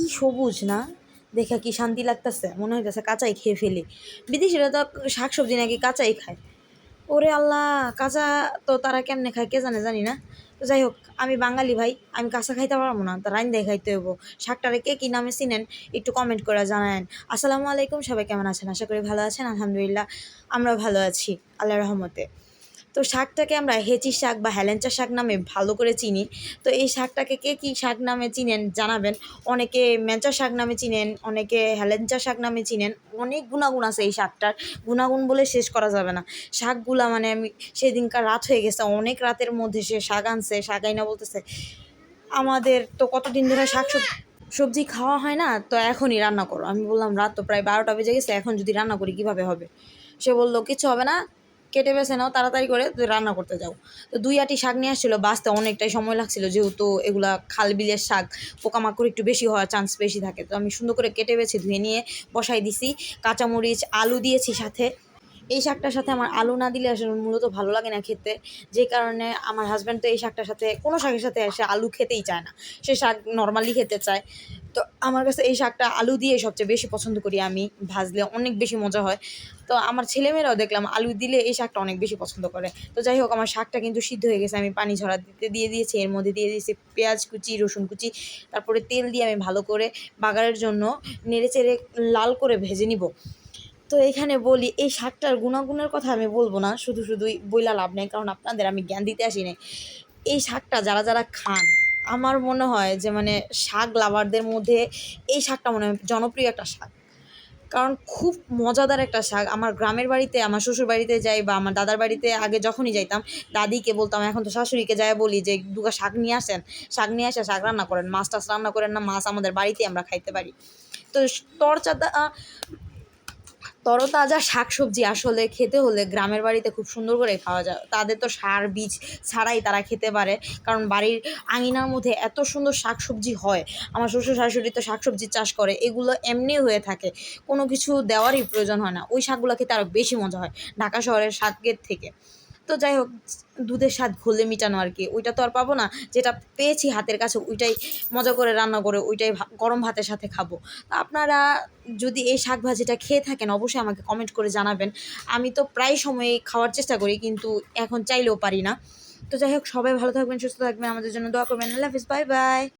কি সবুজ না? দেখে কি শান্তি লাগতেছে? মনে হইতেছে কাঁচাই খেয়ে ফেলি। বিদেশিরা তো শাক সবজি নাকি কাঁচাই খায়। ওরে আল্লাহ, কাঁচা তো তারা কেমনে খায় কে জানে, জানি না। তো যাই হোক, আমি বাঙালি ভাই, আমি কাঁচা খাইতে পারব না, তা রাইন দিয়ে খাইতে হইব। শাকটারে কে কী নামে চিনেন, একটু কমেন্ট করে জানায়েন। আসসালামু আলাইকুম, সবাই কেমন আছেন? আশা করি ভালো আছেন, আলহামদুলিল্লাহ আমরা ভালো আছি আল্লাহ রহমতে। তো শাকটাকে আমরা হেঁচি শাক বা হেলেঞ্চা শাক নামে ভালো করে চিনি। তো এই শাকটাকে কে কী শাক নামে চিনেন জানাবেন। অনেকে মেঞ্চা শাক নামে চিনেন, অনেকে হেলেঞ্চা শাক নামে চিনেন। অনেক গুণাগুণ আছে এই শাকটার। গুণাগুণ বলে শেষ করা যাবে না। শাকগুলা মানে আমি সেদিনকার রাত হয়ে গেছে, অনেক রাতের মধ্যে সে শাক আনছে, শাক আইনা বলতেছে, আমাদের তো কতদিন ধরে শাক সবজি খাওয়া হয় না, তো এখনই রান্না করো। আমি বললাম, রাত তো প্রায় বারোটা বেজে গেছে, এখন যদি রান্না করি কীভাবে হবে? সে বলল, কিছু হবে না কেটে বেছে নাও, তাড়াতাড়ি করে রান্না করতে যাও। তো দুই আটি শাক নিয়ে আসছিল, বাঁচতে অনেকটাই সময় লাগছিল, যেহেতু এগুলা খাল বিলের শাক, পোকামাকড় একটু বেশি হওয়ার চান্স বেশি থাকে। তো আমি সুন্দর করে কেটে বেছে ধুয়ে নিয়ে বসাই দিছি। কাঁচামরিচ, আলু দিয়েছি সাথে। এই শাকটার সাথে আমার আলু না দিলে আসলে মূলত ভালো লাগে না খেতে। যে কারণে আমার হাজব্যান্ড তো এই শাকটার সাথে, কোনো শাকের সাথে এসে আলু খেতেই চায় না। সে শাক নর্মালি খেতে চায়। তো আমার কাছে এই শাকটা আলু দিয়ে সবচেয়ে বেশি পছন্দ করি আমি, ভাজলে অনেক বেশি মজা হয়। তো আমার ছেলেমেয়েরাও দেখলাম আলু দিলে এই শাকটা অনেক বেশি পছন্দ করে। তো যাই হোক, আমার শাকটা কিন্তু সিদ্ধ হয়ে গেছে। আমি পানি ঝরা দিতে দিয়ে দিয়েছি, এর মধ্যে দিয়ে দিয়েছি পেঁয়াজ কুচি, রসুন কুচি, তারপরে তেল দিয়ে আমি ভালো করে বাগারের জন্য নেড়ে চেড়ে লাল করে ভেজে নিব। তো এখানে বলি, এই শাকটার গুণাগুণের কথা আমি বলব না, শুধু শুধুই বইলা লাভ নেই, কারণ আপনাদের আমি জ্ঞান দিতে আসি নাই। এই শাকটা যারা যারা খান আমার মনে হয় যে মানে শাক লাভারদের মধ্যে এই শাকটা মনে হয় জনপ্রিয় একটা শাক। কারণ খুব মজাদার একটা শাক। আমার গ্রামের বাড়িতে, আমার শ্বশুর বাড়িতে যাই বা আমার দাদার বাড়িতে আগে যখনই যাইতাম, দাদিকে বলতাম, এখন তো শাশুড়িকে যাই বলি যে, দুগা শাক নিয়ে আসেন। শাক নিয়ে আসে, শাক রান্না করেন। মাছ টাছ রান্না করেন না, মাছ আমাদের বাড়িতে আমরা খাইতে পারি। তো তরচাদা তরতাজা শাকসবজি আসলে খেতে হলে গ্রামের বাড়িতে খুব সুন্দর করে খাওয়া যায়। তাদের তো সার, বীজ ছাড়াই তারা খেতে পারে। কারণ বাড়ির আঙিনার মধ্যে এত সুন্দর শাকসবজি হয়, আমার শ্বশুর শাশুড়ি তো শাকসবজি চাষ করে, এগুলো এমনি হয়ে থাকে। কোনো কিছু দেওয়ারই প্রয়োজন হয় না। ওই শাকগুলো খেতে আরও বেশি মজা হয় ঢাকা শহরের শাকের থেকে। তো যাই হোক, দুধের স্বাদ ঘোলে মিটানো আর কি। ওইটা তো আর পাবো না। যেটা পেয়েছি হাতের কাছে, ওইটাই মজা করে রান্না করে, ওইটাই গরম ভাতের সাথে খাব। তা আপনারা যদি এই শাক ভাজিটা খেয়ে থাকেন, অবশ্যই আমাকে কমেন্ট করে জানাবেন। আমি তো প্রায় সময় খাওয়ার চেষ্টা করি, কিন্তু এখন চাইলেও পারি না। তো যাই হোক, সবাই ভালো থাকবেন, সুস্থ থাকবেন, আমাদের জন্য দোয়া করবেন। আল্লাহ হাফিজ বাই বাই